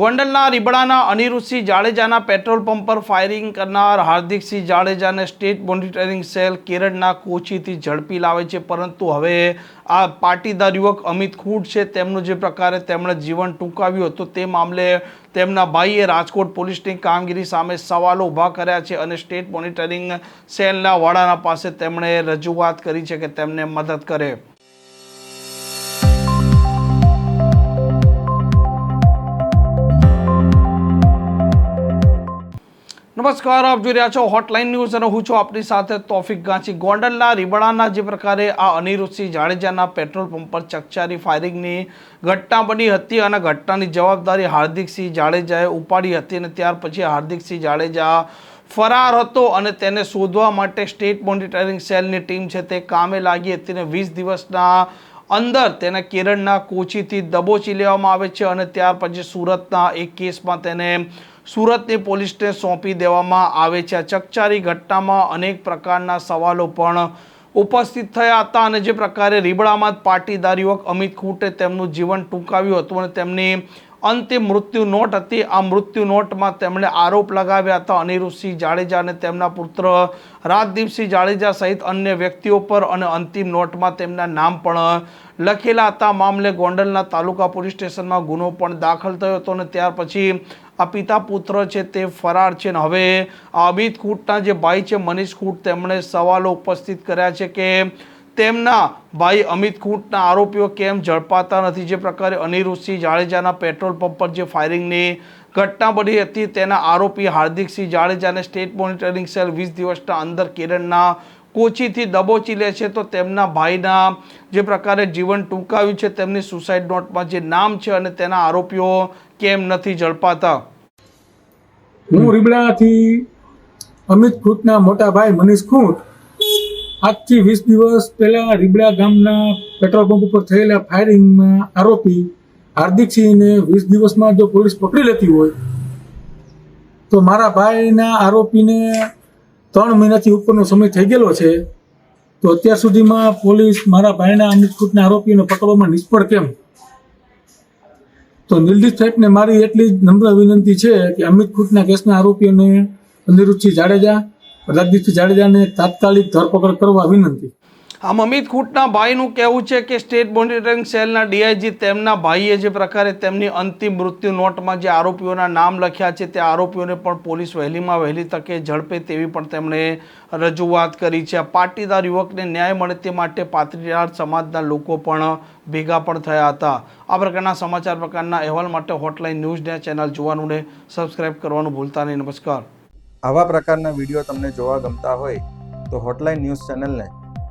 ગોંડલના રીબડાના અનિરુદ્ધસિંહ જાડેજાના petrol pump પર ફાયરિંગ કરનાર હાર્દિકસિંહ જાડેજાને સ્ટેટ મોનિટરિંગ સેલ કેરળના કોચીથી ઝડપી લાવે છે. પરંતુ હવે આ પાટીદાર યુવક અમિત ખૂટ છે. તેમનું જે પ્રકારે તેમણે જીવન ટૂંકાવ્યું હતું તે મામલે તેમના ભાઈએ રાજકોટ પોલીસની કામગીરી સામે સવાલો ઊભા કર્યા છે અને સ્ટેટ મોનિટરિંગ સેલના વડાના પાસે તેમણે રજૂઆત કરી છે કે તેમને મદદ કરે. નમસ્કાર, આપ જોઈ રહ્યા છો હોટલાઇન ન્યૂઝ અને હું છું આપની સાથે તોફિક ગાંચી ગોંડલના રીબડાના જે પ્રકારે આ અનિરુદ્ધસિંહ જાડેજાના પેટ્રોલ પંપ પર ચકચારી ફાયરિંગની ઘટના બની હતી અને ઘટનાની જવાબદારી હાર્દિકસિંહ જાડેજાએ ઉપાડી હતી અને ત્યાર પછી હાર્દિકસિંહ જાડેજા ફરાર હતો અને તેને શોધવા માટે સ્ટેટ મોનિટરિંગ સેલની ટીમ છે તે કામે લાગી હતી અને વીસ દિવસના અંદર તેને કેરળના કોચીથી દબોચી લેવામાં આવે છે અને ત્યાર પછી સુરતના એક કેસમાં તેને સુરતની પોલીસને સોંપી દેવામાં આવે છે. ચકચારી ઘટનામાં અનેક પ્રકારના સવાલો પણ ઉપસ્થિત થયા હતા અને જે પ્રકારે રીબડામાં પાટીદાર યુવક અમિત ખૂટે તેમનું જીવન ટૂંકાવ્યું હતું અને તેમની અંતિમ મૃત્યુ નોટ હતી. આ મૃત્યુ નોટમાં તેમણે આરોપ લગાવ્યા હતા અનિરુદ્ધસિંહ જાડેજા અને તેમના પુત્ર રાજદીપસિંહ જાડેજા સહિત અન્ય વ્યક્તિઓ પર અને અંતિમ નોટમાં તેમના નામ પણ લખેલા હતા મામલે ગોંડલના તાલુકા પોલીસ સ્ટેશનમાં ગુનો પણ દાખલ થયો હતો અને ત્યાર પછી આ પિતા પુત્ર છે તે ફરાર છે અને હવે અમિત ખૂટના જે ભાઈ છે મનીષ ખૂટ તેમણે સવાલો ઉપસ્થિત કર્યા છે કે તેમના ભાઈ અમિત ખૂંટના આરોપીઓ કેમ ઝડપાતા નથી? જે પ્રકારે અનિરુદ્ધસિંહ જાડેજાના પેટ્રોલ પંપ પર જે ફાયરિંગની ઘટના બની હતી, તેના આરોપી હાર્દિકસિંહ જાડેજાને સ્ટેટ મોનિટરિંગ સેલ વીસ દિવસના અંદર કેરળના કોચીથી દબોચી લે છે તો તેમના ભાઈના જે પ્રકારે જીવન ટૂંકાવ્યું છે, તેમની સુસાઇડ નોટમાં જે નામ છે અને તેના આરોપીઓ કેમ નથી ઝડપાતા? હું રીબડાથી અમિત ખૂંટના મોટા ભાઈ મનીષ ખૂંટ આજથી વીસ દિવસ પહેલા રીબડા ગામના પેટ્રોલ પંપ ઉપર થયેલા ફાયરિંગમાં આરોપી હાર્દિકસિંહને વીસ દિવસમાં જો પોલીસ પકડી લેતી હોય, તો મારા ભાઈના આરોપીને ત્રણ મહિનાથી ઉપરનો સમય થઈ ગયેલો છે, તો અત્યાર સુધીમાં પોલીસ મારા ભાઈના અમિત ખૂંટના આરોપીને પકડવામાં નિષ્ફળ કેમ? તો નિલદીપ સાહેબને મારી એટલી જ નમ્ર વિનંતી છે કે અમિત ખૂટના કેસના આરોપીઓને અનિરુદ્ધસિંહ જાડેજા રાજદીપસિંહ જાડેજાને તાત્કાલિક ધરપકડ કરવા વિનંતી. આમ અમિત ખૂટના ભાઈનું કહેવું છે કે સ્ટેટ મોનિટરિંગ સેલના ડીઆઈજી તેમના ભાઈએ જે પ્રકારે તેમની અંતિમ મૃત્યુ નોટમાં જે આરોપીઓના નામ લખ્યા છે તે આરોપીઓને પણ પોલીસ વહેલીમાં વહેલી તકે ઝડપે તેવી પણ તેમણે રજૂઆત કરી છે. પાટીદાર યુવકને ન્યાય મળે તે માટે પાટીદાર સમાજના લોકો પણ ભેગા પણ થયા હતા. આ પ્રકારના સમાચાર પ્રકારના અહેવાલ માટે હોટલાઇન ન્યૂઝને ચેનલ જોવાનું ને સબસ્ક્રાઇબ કરવાનું ભૂલતા નહીં. નમસ્કાર. આવા પ્રકારના વીડિયો તમને જોવા ગમતા હોય તો હોટલાઇન ન્યૂઝ ચેનલને